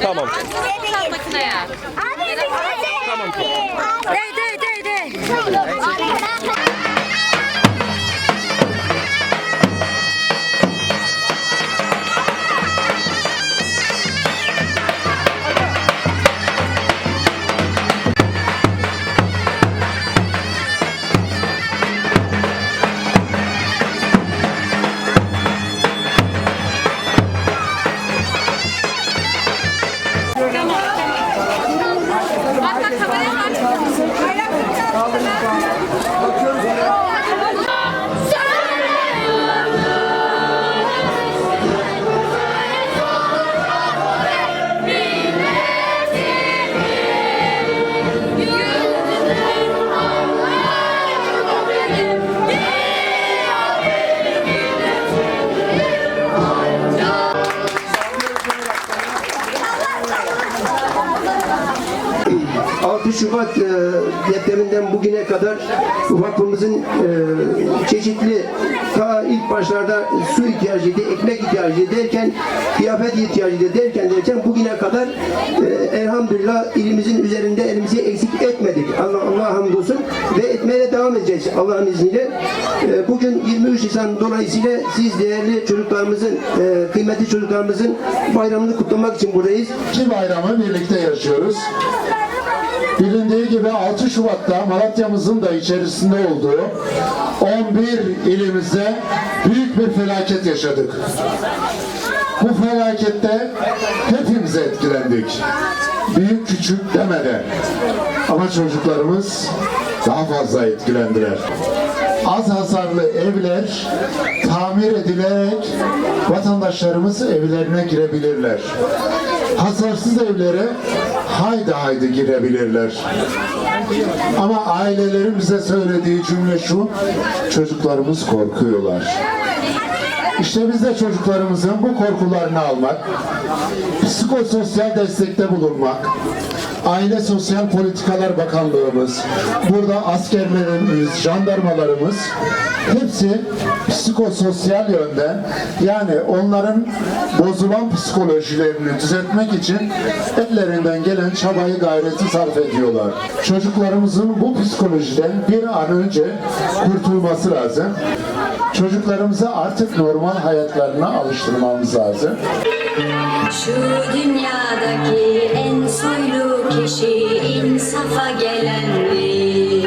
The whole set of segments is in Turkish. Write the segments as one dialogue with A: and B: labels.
A: Tamam.
B: Makineye.
A: Tamam.
B: De de de de.
C: 6 Şubat e, depreminden bugüne kadar vakfımızın e, çeşitli ta ilk başlarda su ihtiyacıydı, ekmek ihtiyacıydı derken, kıyafet ihtiyacıydı derken derken bugüne kadar e, elhamdülillah ilimizin üzerinde elimizi eksik etmedik. Allah Allah hamdolsun ve etmeye de devam edeceğiz Allah'ın izniyle. E, bugün 23 Nisan dolayısıyla siz değerli çocuklarımızın, e, kıymetli çocuklarımızın bayramını kutlamak için buradayız.
D: İki bayramı birlikte yaşıyoruz. Bilindiği gibi 6 Şubat'ta Malatya'mızın da içerisinde olduğu 11 ilimizde büyük bir felaket yaşadık. Bu felakette hepimiz etkilendik. Büyük küçük demeden. Ama çocuklarımız daha fazla etkilendiler. Az hasarlı evler tamir edilerek vatandaşlarımız evlerine girebilirler. Hasarsız evlere haydi haydi girebilirler. Ama ailelerin bize söylediği cümle şu, çocuklarımız korkuyorlar. İşte biz de çocuklarımızın bu korkularını almak, psikososyal destekte bulunmak, Aile Sosyal Politikalar Bakanlığımız, burada askerlerimiz, jandarmalarımız hepsi psikososyal yönden yani onların bozulan psikolojilerini düzeltmek için ellerinden gelen çabayı gayreti sarf ediyorlar. Çocuklarımızın bu psikolojiden bir an önce kurtulması lazım. Çocuklarımızı artık normal hayatlarına alıştırmamız lazım.
E: Şu dünyadaki en soylu kişi insafa gelendir.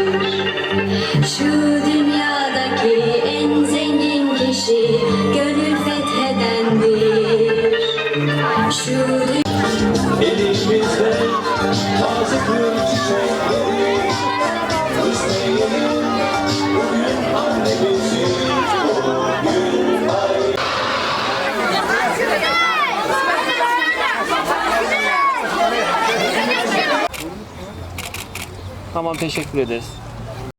E: Şu dünyadaki en zengin kişi gönül fethedendir. Şu
A: Tamam teşekkür ederiz.